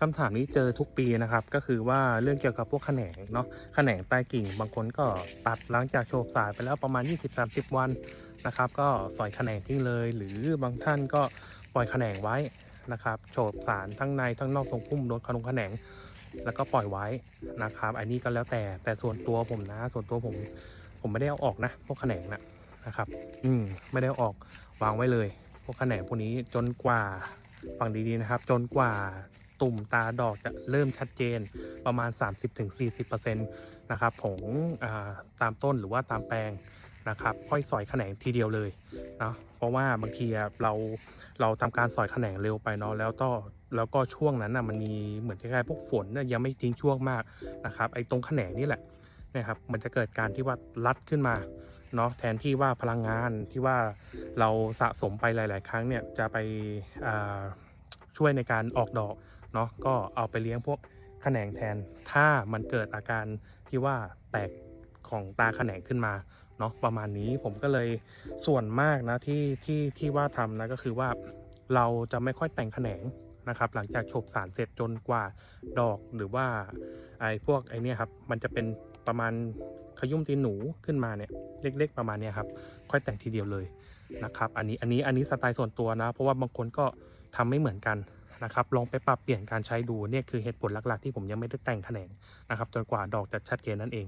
คำถามนี้เจอทุกปีนะครับ ก็คือว่าเรื่องเกี่ยวกับพวกแขนงเนาะแขนงใต้กิ่ง บางคนก็ตัดหลังจากโฉบสายไปแล้วประมาณ 20-30 วันนะครับ ก็สอยแขนงทิ้งเลย หรือบางท่านก็ปล่อยแขนงไว้นะครับโฉบสารทั้งในทั้งนอกทรงพุ่มโดนขนงแขนงแล้วก็ปล่อยไว้นะครับอันนี้ก็แล้วแต่แต่ส่วนตัวผมนะ ส่วนตัวผมผมไม่ได้เอาออกนะ พวกแขนงนะนะครับ อืมไม่ได้เอาออกวางไว้เลย พวกแขนงพวกนี้จนกว่าฟังดีๆนะครับ จนกว่า ตุ่มตาดอกจะเริ่มชัดเจนประมาณ 30-40%นะครับของอาตามต้นหรือว่าตามแปลงนะครับค่อยสอยแขนงทีเดียวเลยเนาะเพราะว่าบางทีเราเราทำการสอยแขนงเร็วไปเนาะแล้วก็แล้วก็ช่วงนั้นน่ะมันมีเหมือนคล้ายๆพวกฝนนะยังไม่ทิ้งช่วงมากนะครับไอ้ตรงแขนงนี่แหละนะครับมันจะเกิดการที่ว่ารัดขึ้นมาเนาะแทนที่ว่าพลังงานที่ว่าเราสะสมไปหลาย ๆ ครั้งเนี่ยจะไปช่วยในการออกดอก เนาะก็เอาไปเลี้ยงพวกแขนงแทน ถ้ามันเกิดอาการที่ว่าแตกของตาแขนงขึ้นมาเนาะประมาณนี้ผมก็เลยส่วนมากนะที่ที่ที่ว่าทำนะก็คือว่าเราจะไม่ค่อยแต่งแขนงนะครับ หลังจากฉบสารเสร็จจนกว่าดอกหรือว่าไอ้พวกไอ้นี่ครับมันจะเป็นประมาณขยุ่มตีนหนูขึ้นมาเนี่ยเล็ก ๆ ประมาณนี้ครับ ค่อยแต่งทีเดียวเลยนะครับ อันนี้อันนี้อันนี้สไตล์ส่วนตัวนะ เพราะว่าบางคนก็ทำไม่เหมือนกัน นะครับลองไปปรับเปลี่ยนการใช้ดูเนี่ยคือเหตุผลหลักๆ ที่ผมยังไม่ได้แต่งแขนงนะครับจนกว่าดอกจะชัดเจนนั่นเอง